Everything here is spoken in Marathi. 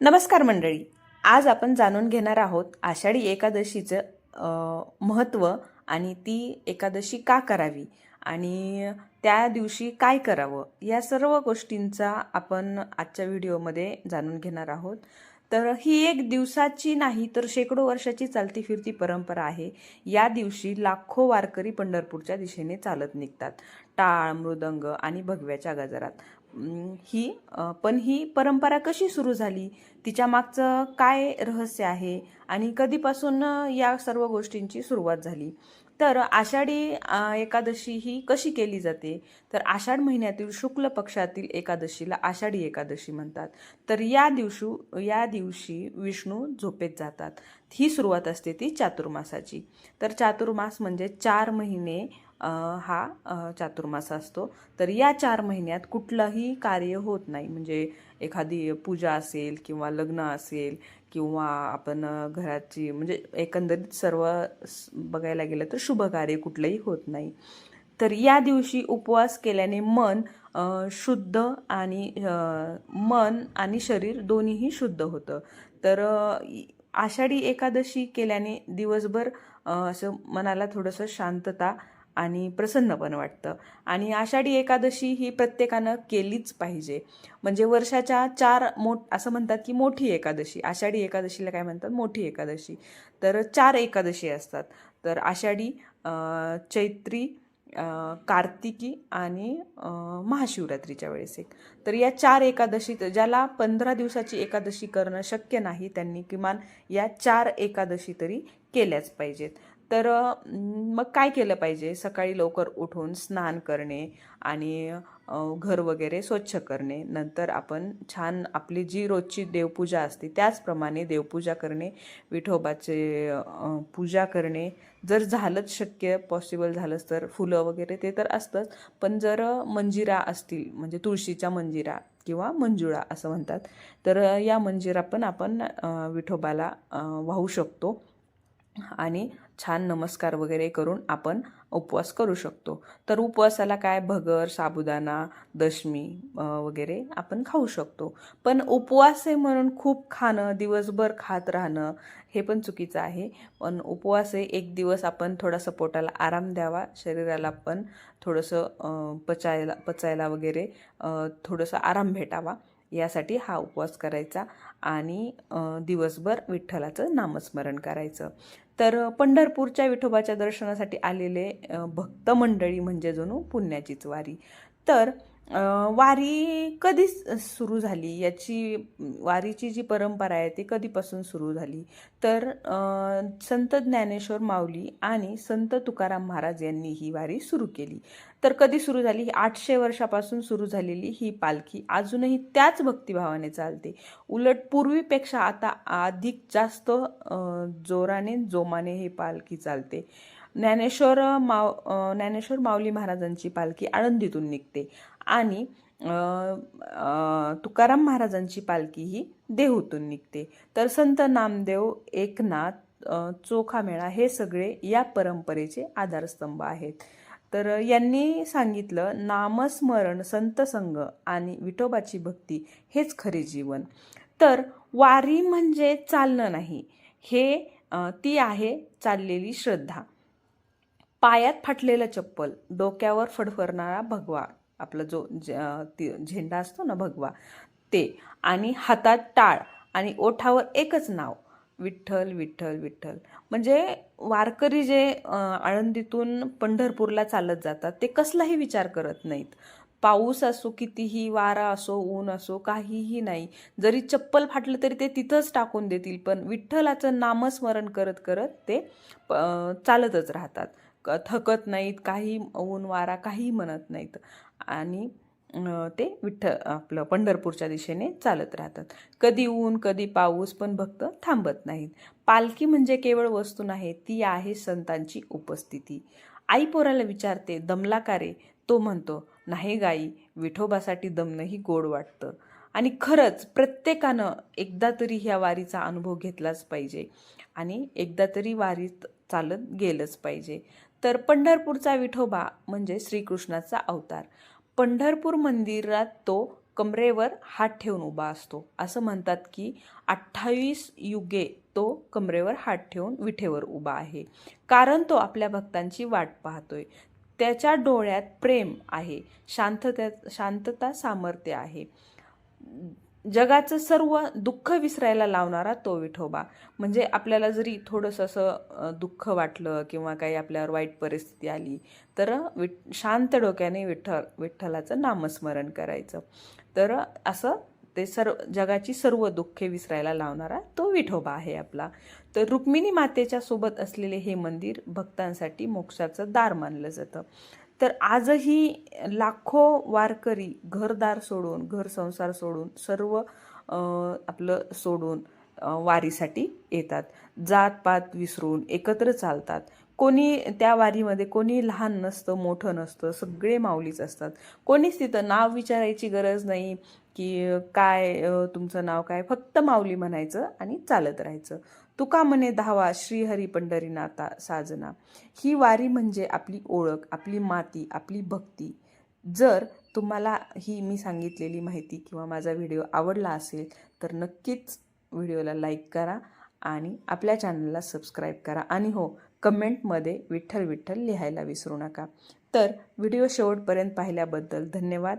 नमस्कार मंडळी. आज आपण जाणून घेणार आहोत आषाढी एकादशीचं महत्त्व आणि ती एकादशी का करावी आणि त्या दिवशी काय करावं या सर्व गोष्टींचा आपण आजच्या व्हिडिओमध्ये जाणून घेणार आहोत. तर ही एक दिवसाची नाही तर शेकडो वर्षाची चालती फिरती परंपरा आहे. या दिवशी लाखो वारकरी पंढरपूरच्या दिशेने चालत निघतात. टाळ मृदंग आणि भगव्याच्या गजरात. ही पण ही परंपरा कशी सुरू झाली? तिच्या मागचं काय रहस्य आहे? आणि कधीपासून या सर्व गोष्टींची सुरुवात झाली? तर आषाढी एकादशी ही कशी केली जाते? तर आषाढ महिन्यातील शुक्ल पक्षातील एकादशीला आषाढी एकादशी म्हणतात. तर या दिवशी या दिवशी विष्णू झोपेत जातात. ही सुरुवात असते ती चातुर्मासाची. तर चातुर्मास म्हणजे चार महिने हा चातुर्मास असतो. तर या चार महिन्यात कुठलंही कार्य होत नाही. म्हणजे एखादी पूजा असेल किंवा लग्न असेल किंवा आपण घराची म्हणजे एकंदरीत सर्व बघायला गेलं तर शुभ कार्य कुठलंही होत नाही. तर या दिवशी उपवास केल्याने मन शुद्ध आणि मन आणि शरीर दोन्हीही शुद्ध होतं. तर आषाढी एकादशी केल्याने दिवसभर असं मनाला थोडंसं शांतता आणि प्रसन्न पण वाटतं. आणि आषाढी एकादशी ही प्रत्येकानं केलीच पाहिजे. म्हणजे वर्षाच्या चार मोठ असं म्हणतात की मोठी एकादशी. आषाढी एकादशीला काय म्हणतात? मोठी एकादशी. तर चार एकादशी असतात. तर आषाढी चैत्री कार्तिकी आणि महाशिवरात्रीच्या वेळेस एक. तर या चार एकादशी ज्याला पंधरा दिवसाची एकादशी करणं शक्य नाही त्यांनी किमान या चार एकादशी तरी केल्याच पाहिजेत. तर मग काय केलं पाहिजे? सकाळी लवकर उठून स्नान करणे आणि घर वगैरे स्वच्छ करणे नंतर आपण छान आपली जी रोजची देवपूजा असते त्याचप्रमाणे देवपूजा करणे विठोबाचे पूजा करणे. जर झालंच शक्य पॉसिबल झालंच तर फुलं वगैरे ते तर असतंच. पण जर मंजिरा असतील म्हणजे तुळशीच्या मंजिरा किंवा मंजुळा असं म्हणतात तर या मंजिरा पण आपण विठोबाला वाहू शकतो. आणि छान नमस्कार वगैरे करून आपण उपवास करू शकतो. तर उपवासाला काय? भगर साबुदाणा दशमी वगैरे आपण खाऊ शकतो. पण उपवास आहे म्हणून खूप खाणं दिवसभर खात राहणं हे पण चुकीचं आहे. पण उपवास आहे एक दिवस आपण थोडासा पोटाला आराम द्यावा शरीराला पण थोडंसं पचायला पचायला वगैरे थोडंसं आराम भेटावा. यासाठी हा उपवास करायचा. आणि दिवसभर विठ्ठलाचं नामस्मरण करायचं. तर पंढरपूरच्या विठोबाच्या दर्शनासाठी आलेले भक्त मंडळी म्हणजे जणू पुण्याचीच वारी. तर वारी कधी सुरू झाली? याची वारीची जी परंपरा आहे ती कधीपासून सुरू झाली? तर संत ज्ञानेश्वर माऊली आणि संत तुकाराम महाराज यांनी ही वारी सुरू केली. तर कधी सुरू झाली? ही आठशे वर्षापासून सुरू झालेली ही पालखी अजूनही त्याच भक्तिभावाने चालते. उलट पूर्वीपेक्षा आता अधिक जास्त जोराने जोमाने ही पालखी चालते. ज्ञानेश्वर माव ज्ञानेश्वर माऊली महाराजांची पालखी आळंदीतून निघते. आणि तुकाराम महाराजांची पालखी ही देहूतून निघते. तर संत नामदेव एकनाथ चोखा मेळा हे सगळे या परंपरेचे आधारस्तंभ आहेत. तर यांनी सांगितलं नामस्मरण संतसंग आणि विठोबाची भक्ती हेच खरे जीवन. तर वारी म्हणजे चालणं नाही. हे ती आहे चाललेली श्रद्धा. पायात फाटलेलं चप्पल डोक्यावर फडफडणारा भगवा आपला जो ज- ती- झेंडा असतो ना भगवा ते आणि हातात टाळ आणि ओठावर एकच नाव विठ्ठल विठ्ठल विठ्ठल. म्हणजे वारकरी जे आळंदीतून पंढरपूरला चालत जातात ते कसलाही विचार करत नाहीत. पाऊस असो कितीही वारा असो ऊन असो काहीही नाही. जरी चप्पल फाटलं तरी ते तिथंच टाकून देतील पण विठ्ठलाचं नामस्मरण करत करत ते प- चालतच राहतात. क- थकत नाहीत काही ऊन वारा काही म्हणत नाहीत. आणि ते विठ्ठल आपलं पंढरपूरच्या दिशेने चालत राहतात. कधी ऊन कधी पाऊस पण भक्त थांबत नाहीत. पालखी म्हणजे केवळ वस्तू नाही ती आहे संतांची उपस्थिती. आई पोराला विचारते दमला का रे? तो म्हणतो नाही गाई विठोबासाठी दमणंही गोड वाटतं. आणि खरंच प्रत्येकानं एकदा तरी ह्या वारीचा अनुभव घेतलाच पाहिजे. आणि एकदा तरी वारीत चालत गेलंच पाहिजे. तर पंढरपूरचा विठोबा म्हणजे श्रीकृष्णाचा अवतार. पंढरपूर मंदिरात तो कमरेवर हात ठेवून उभा असतो. असं म्हणतात की अठ्ठावीस युगे तो कमरेवर हात ठेवून विठेवर उभा आहे. कारण तो आपल्या भक्तांची वाट पाहतोय. त्याच्या डोळ्यात प्रेम आहे. शांतता शांतता सामर्थ्य आहे. जगाचं सर्व दुःख विसरायला लावणारा तो विठोबा. म्हणजे आपल्याला जरी थोडंसं असं दुःख वाटलं किंवा काही आपल्यावर वाईट परिस्थिती आली तर विठ शांत डोक्याने विठ्ठल विठ्ठलाचं नामस्मरण करायचं. तर असं ते सर्व जगाची सर्व दुःखे विसरायला लावणारा तो विठोबा आहे आपला. तर रुक्मिणी मातेच्या सोबत असलेले हे मंदिर भक्तांसाठी मोक्षाचं दार मानलं जातं. तर आजही लाखो वारकरी घरदार सोडून घर संसार सोडून सर्व आपलं सोडून वारीसाठी येतात. जातपात विसरून एकत्र चालतात. कोणी त्या वारीमध्ये कोणी लहान नसतं मोठं नसतं सगळे माऊलीच असतात. कोणीच तिथं नाव विचारायची गरज नाही की काय तुमचं नाव काय फक्त माऊली म्हणायचं आणि चालत राहायचं. तुका म्हणे धावा श्रीहरी पंढरीनाथा साजना. ही वारी म्हणजे आपली ओळख आपली माती आपली भक्ती. जर तुम्हाला ही मी सांगितलेली माहिती किंवा माझा व्हिडिओ आवडला असेल तर नक्कीच व्हिडिओला लाईक करा आणि आपल्या चॅनलला सबस्क्राईब करा. आणि हो कमेंटमध्ये विठ्ठल विठ्ठल लिहायला विसरू नका. तर व्हिडिओ शेवटपर्यंत पाहिल्याबद्दल धन्यवाद.